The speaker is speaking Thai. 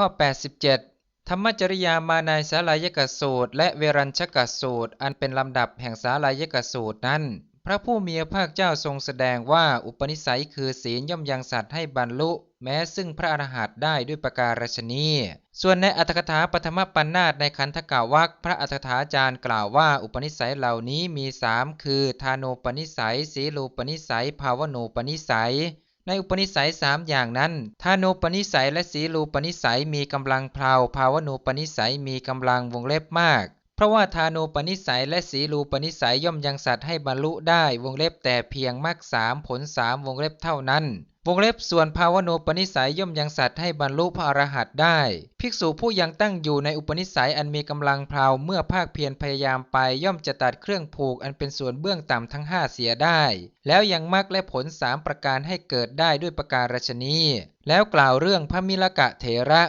ข้อ 87 ธรรมจริยามาในสาลายกสูตร และเวรัญชกสูตร อันเป็นลำดับแห่งสาลายกสูตรนั้น พระผู้มีพระภาคเจ้าทรงแสดงว่าอุปนิสัยคือศีลย่อมยังสัตว์ให้บรรลุ แม้ซึ่งพระอรหันต์ได้ด้วยประการฉนี้ส่วนในอัตถกถาปฐมปัญนาตในขันธกาวักพระอัตถกถาจารย์กล่าวว่าอุปนิสัยเหล่านี้มีสามคือ ทานุปนิสัย สีลูปนิสัย ภาวนูปนิสัย ในอุปนิสัยสามอย่างนั้นทานุปนิสัยและสีลูปนิสัยมีกำลังเพลาภาวนูปนิสัยมีกำลังวงเล็บมาก เพราะว่าทานุปนิสัยและสีลูปนิสัยย่อมยังสัตว์ให้บรรลุได้วงเล็บแต่เพียงมรรคสามผลสามวงเล็บเท่านั้น วงเล็บส่วนภาวโนปนิสัยย่อมยังสัตว์ให้บรรลุพระอรหันต์ได้ ภิกษุผู้ยังตั้งอยู่ในอุปนิสัยอันมีกำลังเพลาเมื่อภาคเพียรพยายามไปย่อมจะตัดเครื่องผูกอันเป็นส่วนเบื้องต่ำทั้งห้าเสียได้ แล้วยังมรรคและผลสามประการให้เกิดได้ด้วยประการฉนี้แล้วกล่าวเรื่องพระมิลกะเถระ